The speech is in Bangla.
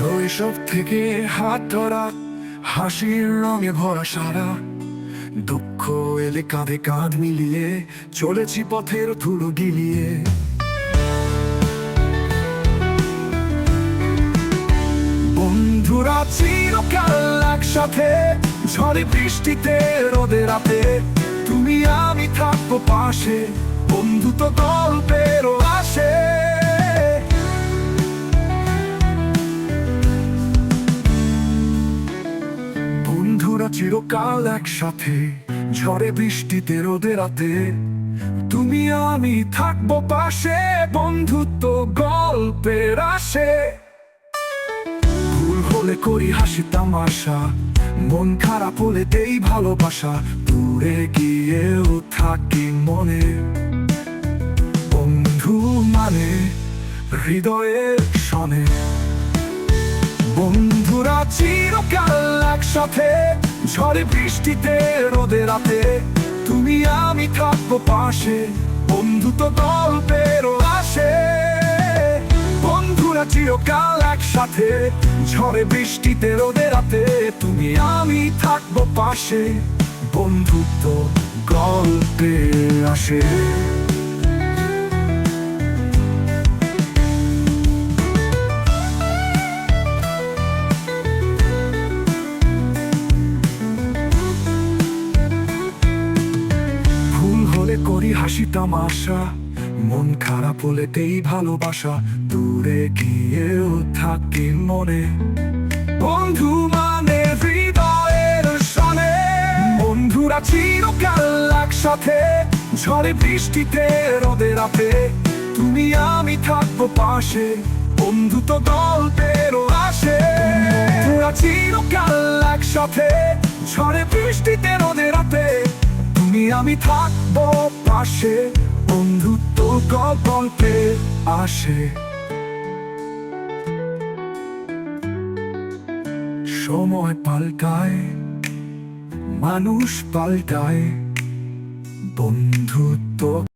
শৈশব থেকে হাত ধরা, হাসির রঙে ভরা সারা। দুঃখ এলে কাঁধে কাঁধ মিলিয়ে চলেছি পথের ধুলো গিলিয়ে। বন্ধুরা, চিরকাল একসাথে, ঝড়ে বৃষ্টিতে রোদে রাতে। তুমি আমি থাকব পাশে, বন্ধু তো গল্পেরও বন্ধুরা চিরকাল একসাথে। ঝড়ে বৃষ্টিতে, রোদে রাতে। তুমি, আমি থাকব পাশে। বন্ধুত্ব গল্পের আসে ভুল হলে করি হাসি তামাশা। মন খারাপ হলে দেই ভালোবাসা। দূরে গিয়েও থাকি মনে। বন্ধু মানে হৃদয়ের সনে। বন্ধুরা চিরকাল একসাথে। ঝড়ে বৃষ্টিতে, রোদে রাতে। তুমি, আমি থাকব পাশে। বন্ধু তো গল্পেরও আসে। বন্ধুরা চিরকাল একসাথে। ঝড়ে বৃষ্টিতে, রোদে রাতে। তুমি, আমি থাকব পাশে। বন্ধুত্ব গল্পে আসে। হাসি তামাশা, মন খারাপ হলে দেই ভালোবাসা। দূরে গিয়েও থাকি মনে। বন্ধু মানে হৃদয়ের সনে। বন্ধুরা চিরকাল একসাথে, ঝড়ে বৃষ্টিতে, রোদে রাতে। তুমি, আমি থাকব পাশে, বন্ধু তো গল্পেরও আসে। চিরকাল একসাথে, ঝড়ে বৃষ্টিতে আমি থাকব পাশে বন্ধুত্ব গল্পে আসে। সময় পাল্টায় মানুষ পাল্টায় বন্ধুত্ব